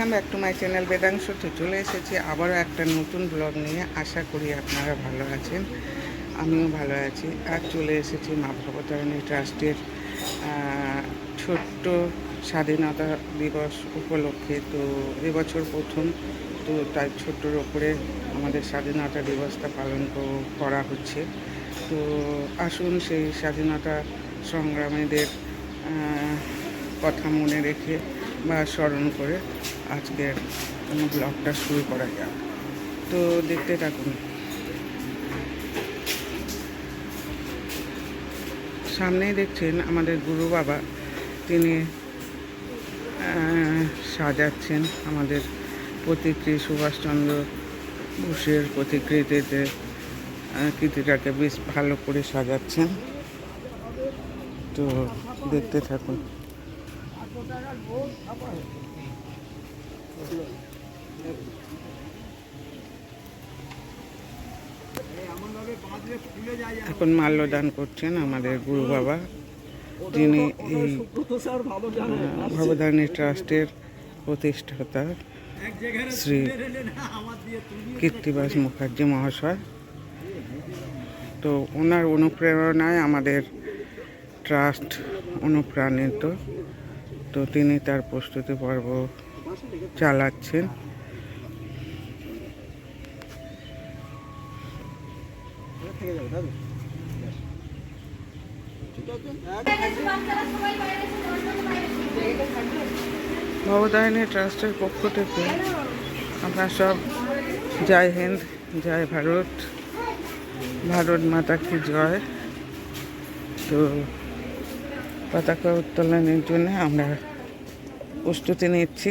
Welcome back to my channel বেদাংশতে চলে এসেছি আবারও একটা নতুন ব্লগ নিয়ে। আশা করি আপনারা ভালো আছেন, আমিও ভালো আছি। আর চলে এসেছি মা ভবতারিণী ট্রাস্টের ছোট্ট স্বাধীনতা দিবস উপলক্ষে। তো এবছর প্রথম, তো তাই ছোট্টর ওপরে আমাদের স্বাধীনতা দিবসটা পালন করা হচ্ছে। তো আসুন সেই স্বাধীনতা সংগ্রামীদের কথা মনে রেখে বা স্মরণ করে আজকের ব্লগটা শুরু করা যাক। তো দেখতে থাকুন। সামনেই দেখছেন আমাদের গুরু বাবা। তিনি সাজাচ্ছেন আমাদের প্রতিকৃতি সুভাষচন্দ্র বোসের প্রতিকৃতিতে কৃতিটাকে বেশ ভালো করে সাজাচ্ছেন। তো দেখতে থাকুন। এখন মাল্যদান করছেন আমাদের গুরু বাবা। যিনি এই আহ, ভবধানী ট্রাস্টের প্রতিষ্ঠাতা শ্রী কীর্তিবাস মুখার্জি মহাশয়। তো ওনার অনুপ্রেরণায় আমাদের ট্রাস্ট অনুপ্রাণিত। তো তিনি তার প্রস্তুতি পর্ব চালাচ্ছেন। ভবদায়নী ট্রাস্টের পক্ষ থেকে আমরা সব জয় হিন্দ, জয় ভারত ভারত মাতা কি জয়। তো পতাকা উত্তোলনের জন্য আমরা প্রস্তুতি নিচ্ছি।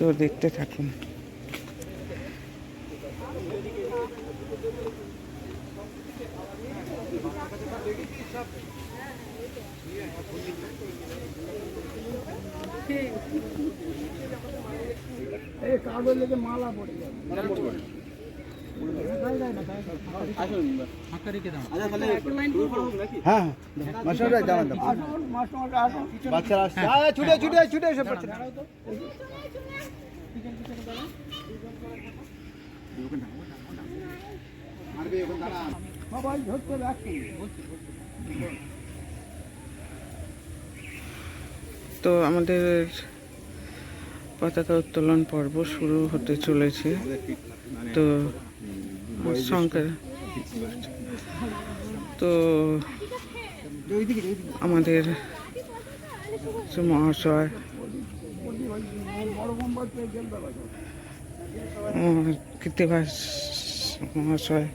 তো দেখতে থাকুন। যাবে হ্যাঁ আসুন বাচ্চারা ছুটে ছুটে ছুটে এসে পড়ছে সবাই ধরতে তো আমাদের পতাকা উত্তোলন পর্ব শুরু হতে চলেছে। তো সংখ্যা তো আমাদের মহাশয় কৃত্তিবাস মহাশয়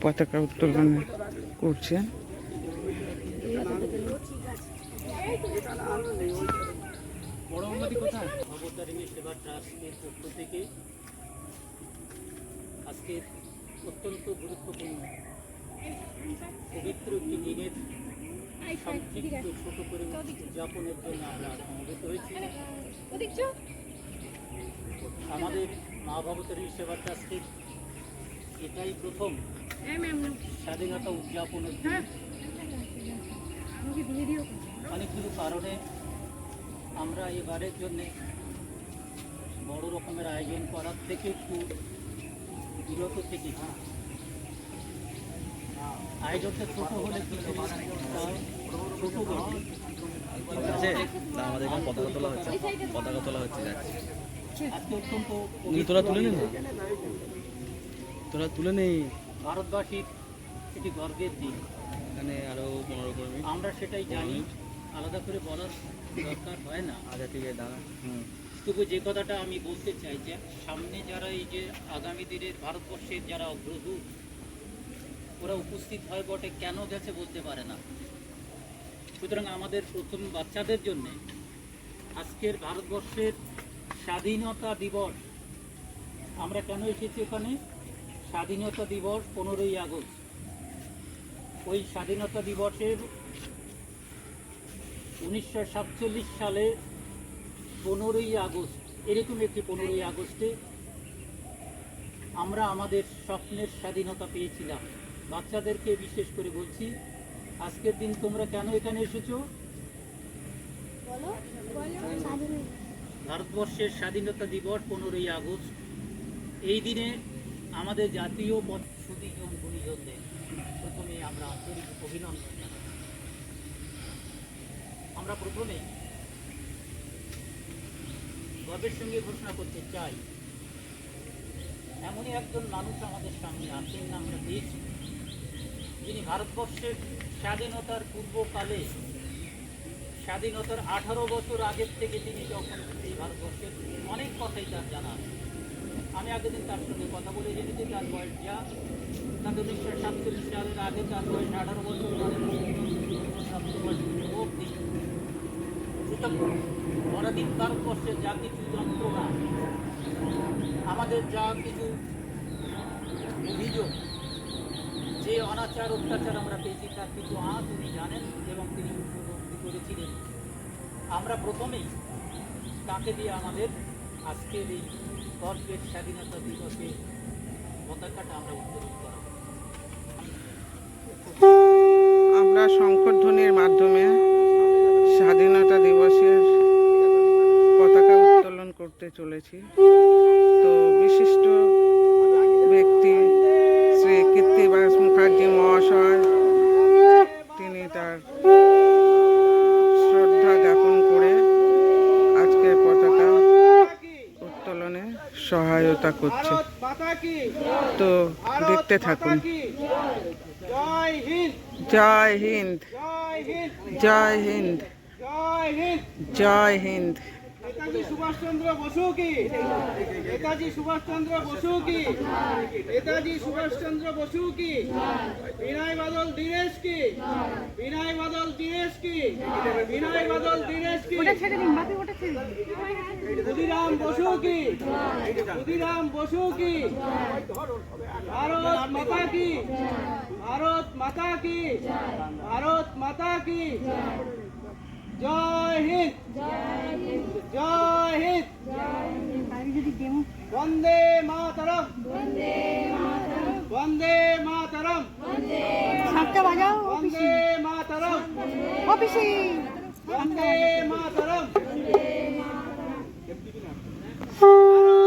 পতাকা উত্তোলন করছেন আজকের অত্যন্ত গুরুত্বপূর্ণ পবিত্র একটি দিনের সংক্ষিপ্ত ছোট করে উদযাপনের জন্য আমরা সমবেত হয়েছি আমাদের মা ভবতারিণী সেবা ট্রাস্টের এটাই প্রথম স্বাধীনতা উদযাপনের দিন। অনেকগুলো কারণে আমরা এবারের জন্যে বড় রকমের আয়োজন করার থেকে একটু বিরত থেকে আয়োজনটা ছোট হলে কিছু ছোট আমাদের এখানে পতাকা তোলা হচ্ছে। পতাকা তোলা হচ্ছে যাচ্ছে। তোরা তুলে নে তোরা তুলে নেই? ভারতবাসীর এটি গর্বের দিন। এখানে আরও পনেরো কর্মী আমরা সেটাই জানি। আলাদা করে বলার দরকার হয় না। আচ্ছা ঠিক আছে দাঁড়া। তবু যে কথাটা আমি বলতে চাই যে সামনে যারা এই যে আগামী দিনের ভারতবর্ষের যারা অগ্রদূত ওরা উপস্থিত হয় বটে কেন গেছে বলতে পারে না। সুতরাং আমাদের প্রথম বাচ্চাদের জন্য আজকের ভারতবর্ষের স্বাধীনতা দিবস। আমরা কেন এসেছি ওখানে স্বাধীনতা দিবস পনেরোই আগস্ট। ওই স্বাধীনতা দিবসের উনিশশো সাতচল্লিশ সালে পনেরোই আগস্ট, এরকম একটি পনেরোই আগস্টে আমরা আমাদের স্বপ্নের স্বাধীনতা পেয়েছিলাম। বাচ্চাদেরকে বিশেষ করে বলছি, আজকের দিন তোমরা কেন এখানে এসেছ? ভারতবর্ষের স্বাধীনতা দিবস পনেরোই আগস্ট। এই দিনে আমাদের জাতীয় পথ সুদীজন গুণীজনদের প্রথমে আমরা আন্তরিক অভিনন্দন আমরা প্রথমে গর্বের সঙ্গে ঘোষণা করতে চাই, এমনই একজন মানুষ আমাদের সামনে আছেন, আমরা পেয়েছি যিনি ভারতবর্ষের স্বাধীনতার পূর্বকালে স্বাধীনতার আঠারো বছর আগের থেকে তিনি যখন এই ভারতবর্ষের অনেক কথাই তার জানা। আমি আগের দিন তার সঙ্গে কথা বলে জেনেছি তার বয়স যা তাকে উনিশশো সাতচল্লিশ সালের আগে তার বয়স আঠারো বছর সুতরাং পরাধীন ভারতবর্ষের যা কিছু যন্ত্রণা, আমাদের যা কিছু অভিযোগ, যে অনাচার, অত্যাচার আমরা পেয়েছি, তার কিছু আঁচ উনি জানেন এবং তিনি করেছিলেন। আমরা প্রথমেই তাকে দিয়ে আমাদের আজকের এই গর্বের স্বাধীনতা দিবসে পতাকাটা আমরা উত্তোলন করাবো আমরা শঙ্করধ্বনির মাধ্যমে স্বাধীনতা দিবসের পতাকা উত্তোলন করতে চলেছি। তো বিশিষ্ট ব্যক্তি শ্রী কীর্তিবাস মুখার্জি মহাশয় তিনি তার শ্রদ্ধা জ্ঞাপন করে আজকের পতাকা উত্তোলনে সহায়তা করছে। তো দেখতে থাকুন। জয় হিন্দ। জয় হিন্দ। জয় হিন্দ। জয় হিন্দ জয় জয় হিন্দ হিন্দ নেতাজি সুভাষচন্দ্র বসু কি? নেতাজি সুভাষচন্দ্র বসু কি? নেতাজি সুভাষচন্দ্র বসু কি? বিনয় বাদল দীনেশ কি? বিনয় বাদল দীনেশ কি? বিনয় বাদল দীনেশ কি? ক্ষুদিরাম বসু কি? ক্ষুদিরাম বসু কি? ভারত মাতা কি? ভারত মাতা কি? ভারত মাতা কি? জয় হিন্দ। জয় হিন্দ। বন্দে মাতরম। বন্দে মাতরম। সাতটা বাজাও বন্দে মাতরম। অফিসে বন্দে মাতরম। ভারত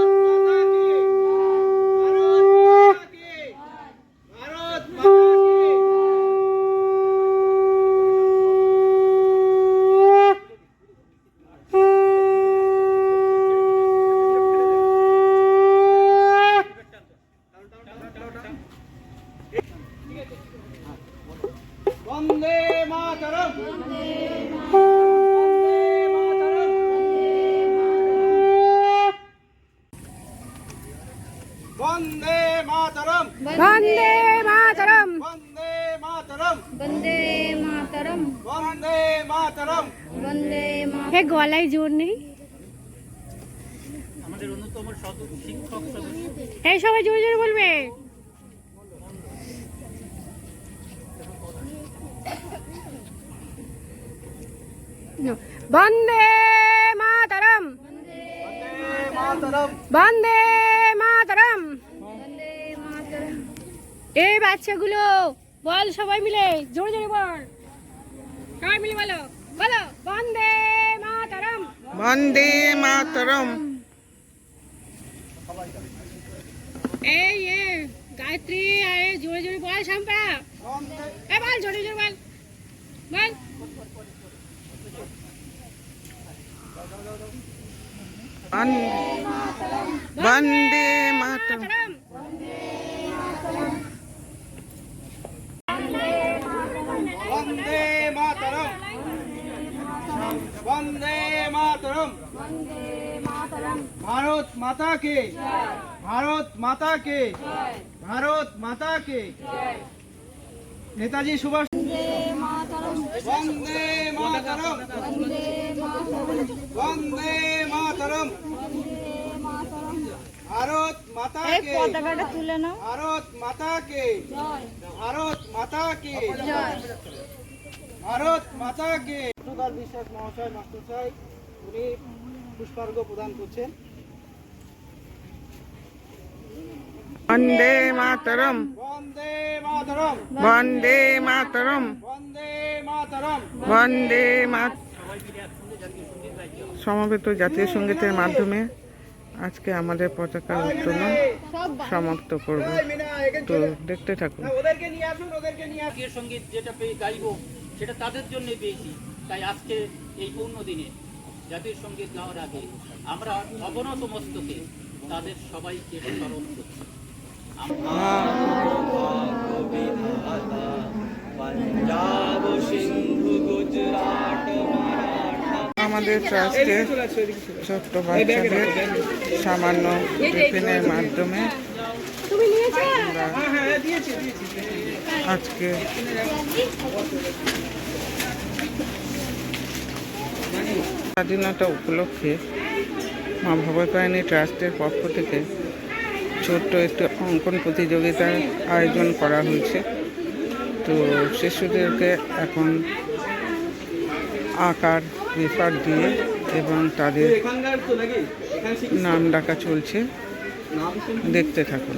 বন্দে মাতরম। বন্দে মাতরম। বন্দে মাতরম। বন্দে মাতরম। বন্দে মাতরম। বন্দে মাতরম। বন্দে মাতরম। হে গলায় জোর নেই? আমাদের অন্যতম শিক্ষক সদস্য। এই সবাই জোরে জোরে বলবে। বন্দে মাতরম। বন্দে মাতরম। এই বাচ্চাগুলো বল সবাই মিলে জোরে জোরে বল। সবাই মিলে বলো বলো বন্দে মাতরম। বন্দে মাতরম। এই এ গায়ত্রী আরে জোরে জোরে বল শাম্পা এ বল জোরে জোরে বল। বল। বন্দে মাতরম। বন্দে মাতরম। বন্দে মাতরম। ভারত মাতা কে ভারত মাতা কে ভারত মাতা কে নেতাজি সুভাষ বন্দে মাতরম। বন্দে মাতরম। ভারত মাতা কে পতাকাটা তুলে নাও। ভারত মাতা কে ভারত মাতা কে ভারত মাতা কে সুকাল বিশ্বাস মহাশয় মাস্টার সাহেব উনি পুষ্পার্ঘ প্রদান করছেন। বন্দে মাতরম। বন্দে মাতরম। বন্দে মাতরম। বন্দে মাতরম। বন্দে মাত সমাবেত জাতীয় সঙ্গীতের মাধ্যমে আজকে আমাদের পতাকা উত্তোলন সমাপ্ত করব। তো দেখতে থাকুন। ওদেরকে নিয়ে আসুন ওদেরকে নিয়ে আসুন। জাতীয় সংগীত যেটা পেয়ে গাইবো সেটা তাদের জন্যই পেয়েছি। তাই আজকে এই পূর্ণ দিনে জাতীয় সংগীত গাওয়ার আগে আমরা অবনত মস্তকে তাদের সবাইকে স্মরণ করছি। আমাদের ট্রাস্টের ছোট্ট বাচ্চাদের সামান্য টিফিনের মাধ্যমে আজকে স্বাধীনতা উপলক্ষে মা ভবতারিণী ট্রাস্টের পক্ষ থেকে ছোট্ট একটি অঙ্কন প্রতিযোগিতার আয়োজন করা হয়েছে। তো শিশুদেরকে এখন আকার পেপার দিয়ে এবং তাদের নাম ডাকা চলছে। দেখতে থাকুন।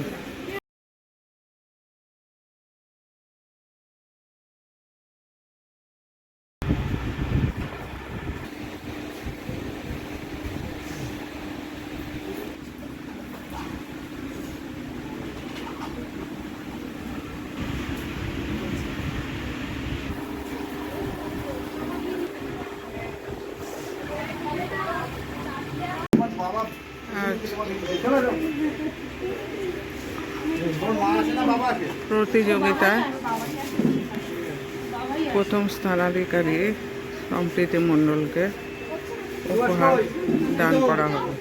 প্রতিযোগিতায় প্রথম স্থানাধিকারী সম্প্রীতি মণ্ডলকে উপহার দান করা হবে।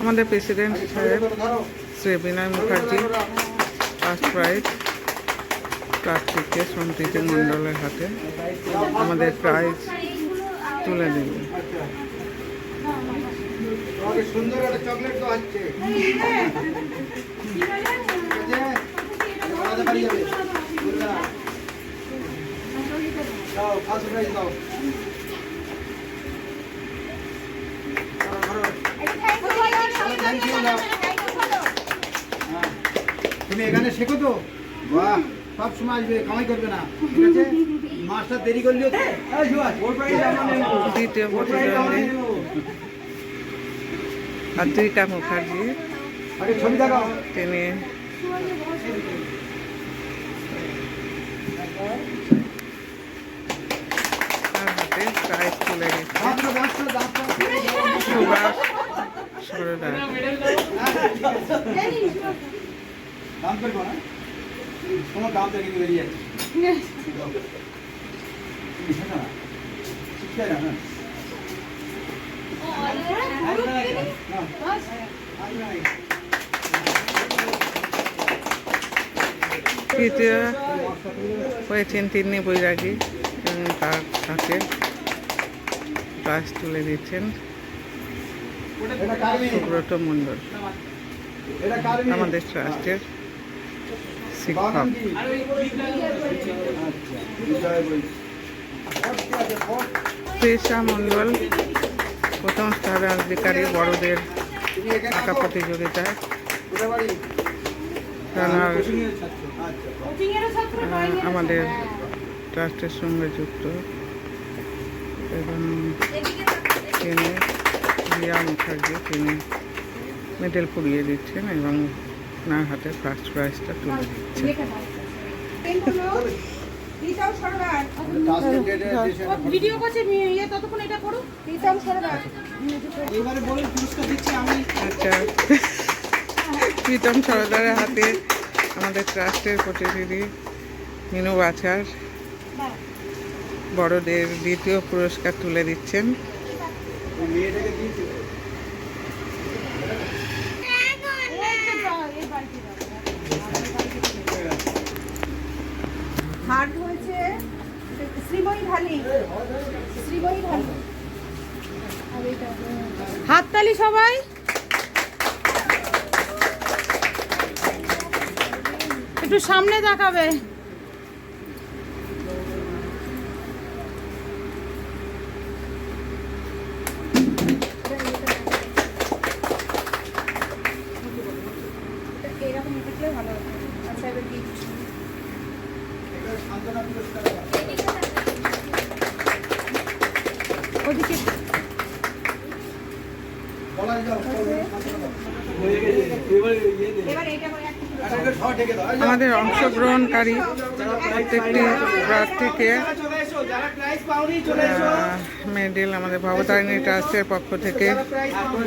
আমাদের প্রেসিডেন্ট সাহেব শ্রী বিনয় মুখার্জি ফার্স্ট প্রাইজ প্রার্থীকে সম্প্রীতি মণ্ডলের হাতে আমাদের প্রাইজ তুলে তোমাকে সুন্দর একটা চকলেট তো হচ্ছে? দাও ফার্স্ট প্রাইজ দাও। হ্যাঁ। তুমি এখানে শেখো তো? বাহ। সব সময় আসবে কামাই করবে না ঠিক আছে? মাস্টার দেরি করলেও তো। দ্বিতীয় আদ্রিকা মুখার্জি। তিনি প্রাইজ তুলে সুভাষ সরদার। তোমার দাম থেকে বেরিয়ে যাচ্ছে। না? তৃতীয় হয়েছেন তিনি বৈরাগী তার হাতে প্রাইজ তুলে দিচ্ছেন? সুব্রত মণ্ডল? আমাদের ট্রাস্টের শিক্ষক? তৃষা মণ্ডল প্রথম স্থানাধিকারী বড়দের তুমি এখানে আঁকা প্রতিযোগিতায় রানার আমাদের ট্রাস্টের সঙ্গে যুক্ত। এবং তিনি রিয়া মুখার্জি তিনি মেডেল পরিয়ে দিচ্ছেন এবং ওনার হাতে ফার্স্ট প্রাইজটা তুলে দিচ্ছেন। টাস্কের ডেটে ভিডিও করছে ইয়ে ততক্ষণ এটা করো প্রীতম সরকার এবারে বলুন পুরস্কার দিচ্ছি আমি আচ্ছা প্রীতম সরদারের হাতে আমাদের ট্রাস্টের প্রতিনিধি মিনু বাছার বড়দের দ্বিতীয় পুরস্কার তুলে দিচ্ছেন মেয়েটাকে দিয়েছিল। হাট হয়েছে শ্রীময়ী ঢালি। শ্রীময়ী ঢালি। হাততালি সবাই। একটু সামনে তাকাবে এরকম থাকলে ভালো হতো আচ্ছা এবার গিফট এটা সান্ত্বনা পুরস্কার ওদিকে কলাই যাও এবার এইটা করে একটা আচ্ছা এটা সব ঢেকে দাও আমাদের অংশগ্রহণকারী প্রত্যেকটি প্রার্থীকে মেডেল আমাদের ভবতারিণী ট্রাস্টের পক্ষ থেকে,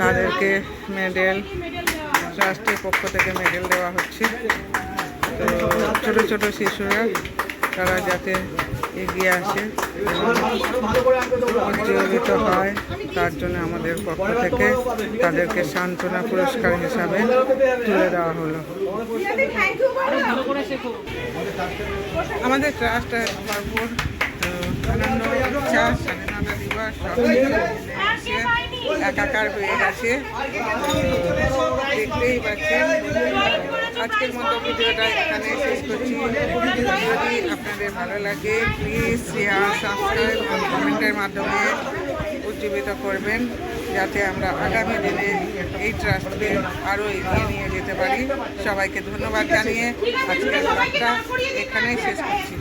তাদেরকে মেডেল, ট্রাস্টের পক্ষ থেকে মেডেল দেওয়া হচ্ছে। তো ছোটো ছোটো শিশুরা, তারা যাতে এগিয়ে আসে প্রতিযোগিত হয় তার জন্য আমাদের পক্ষ থেকে তাদেরকে সান্ত্বনা পুরস্কার হিসাবে তুলে দেওয়া হলো। আমাদের ট্রাস্ট ভরপুর আনন্দ একাকার হয়ে গেছে। দেখতেই পাচ্ছেন। আজকের মতো ভিডিওটা এখানে শেষ করছি। যদি আপনাদের ভালো লাগে প্লিজ শেয়ার সাবস্ক্রাইব এবং কমেন্টের মাধ্যমে উজ্জীবিত করবেন, যাতে আমরা আগামী দিনে এই ট্রাস্টকে আরও এগিয়ে নিয়ে যেতে পারি। সবাইকে ধন্যবাদ জানিয়ে আজকের এখানেই শেষ করছি।